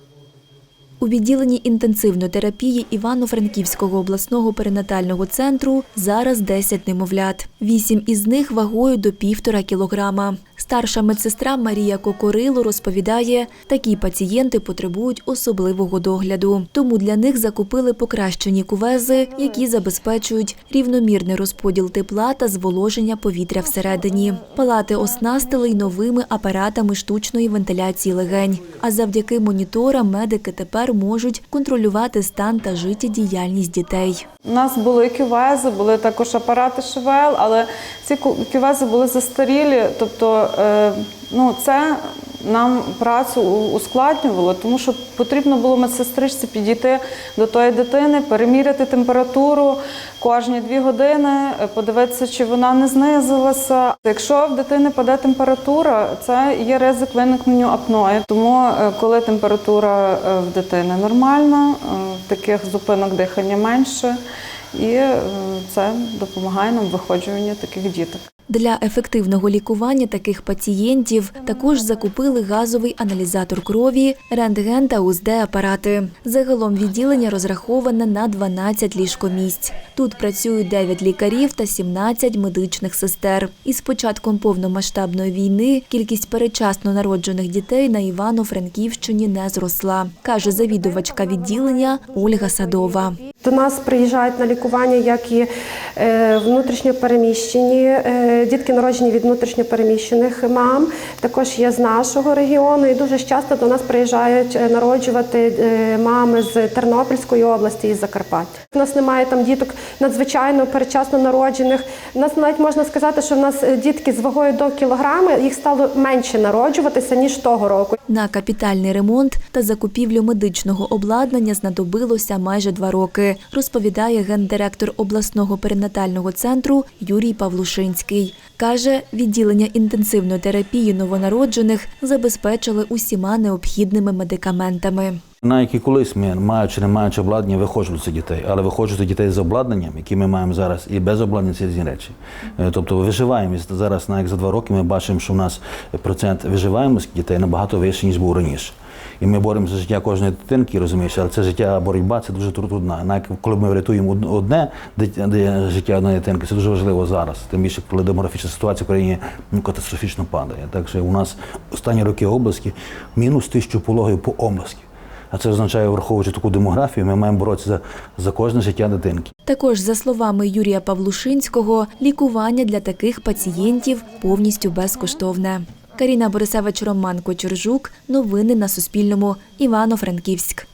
Thank you. У відділенні інтенсивної терапії Івано-Франківського обласного перинатального центру зараз 10 немовлят. Вісім із них вагою до півтора кілограма. Старша медсестра Марія Кокорило розповідає, такі пацієнти потребують особливого догляду. Тому для них закупили покращені кувези, які забезпечують рівномірний розподіл тепла та зволоження повітря всередині. Палати оснастили й новими апаратами штучної вентиляції легень. А завдяки моніторам медики тепер можуть контролювати стан та життєдіяльність дітей. У нас були кювези, були також апарати ШВЛ, але ці кювези були застарілі. Тобто, е, ну, це нам працю ускладнювало, тому що потрібно було медсестричці підійти до тої дитини, переміряти температуру кожні дві години, е, подивитися, чи вона не знизилася. Якщо в дитини паде температура, це є ризик виникнення апної. Тому, е, коли температура е, в дитини нормальна, таких зупинок дихання менше, і це допомагає нам в таких діток. Для ефективного лікування таких пацієнтів також закупили газовий аналізатор крові, рентген та УЗД-апарати. Загалом відділення розраховане на 12 ліжкомісць. Тут працюють 9 лікарів та 17 медичних сестер. Із початком повномасштабної війни кількість передчасно народжених дітей на Івано-Франківщині не зросла, каже завідувачка відділення Ольга Садова. До нас приїжджають на лікування як і е, внутрішньо переміщені е, дітки народжені від внутрішньо переміщених мам. Також є з нашого регіону, і дуже часто до нас приїжджають е, народжувати е, мами з Тернопільської області і Закарпаття. У нас немає там діток надзвичайно передчасно народжених. У нас навіть можна сказати, що в нас е, дітки з вагою до кілограми їх стало менше народжуватися ніж того року. На капітальний ремонт та закупівлю медичного обладнання знадобилося майже два роки, розповідає гендиректор обласного перинатального центру Юрій Павлушинський. Каже, відділення інтенсивної терапії новонароджених забезпечили усіма необхідними медикаментами. Навіть і колись ми, маючи не маючи обладнання, виходжу до цих дітей, але виходжу дітей з обладнанням, які ми маємо зараз, і без обладнання це різні речі. Е, Тобто виживаємо зараз, навіть за два роки, ми бачимо, що в нас процент виживаємості дітей набагато вищий, ніж був раніше. І ми боремося за життя кожної дитинки, розумієш, але це життя боротьба це дуже трудна. Навіть коли ми врятуємо одне життя одної дитинки, це дуже важливо зараз. Тим більше, коли демографічна ситуація в країні ну, катастрофічно падає. Так що у нас останні роки області мінус тисячу пологів по області. А це означає, враховуючи таку демографію, ми маємо боротися за, за кожне життя дитинки. Також, за словами Юрія Павлушинського, лікування для таких пацієнтів повністю безкоштовне. Каріна Борисевич, Роман Кочержук. Новини на Суспільному. Івано-Франківськ.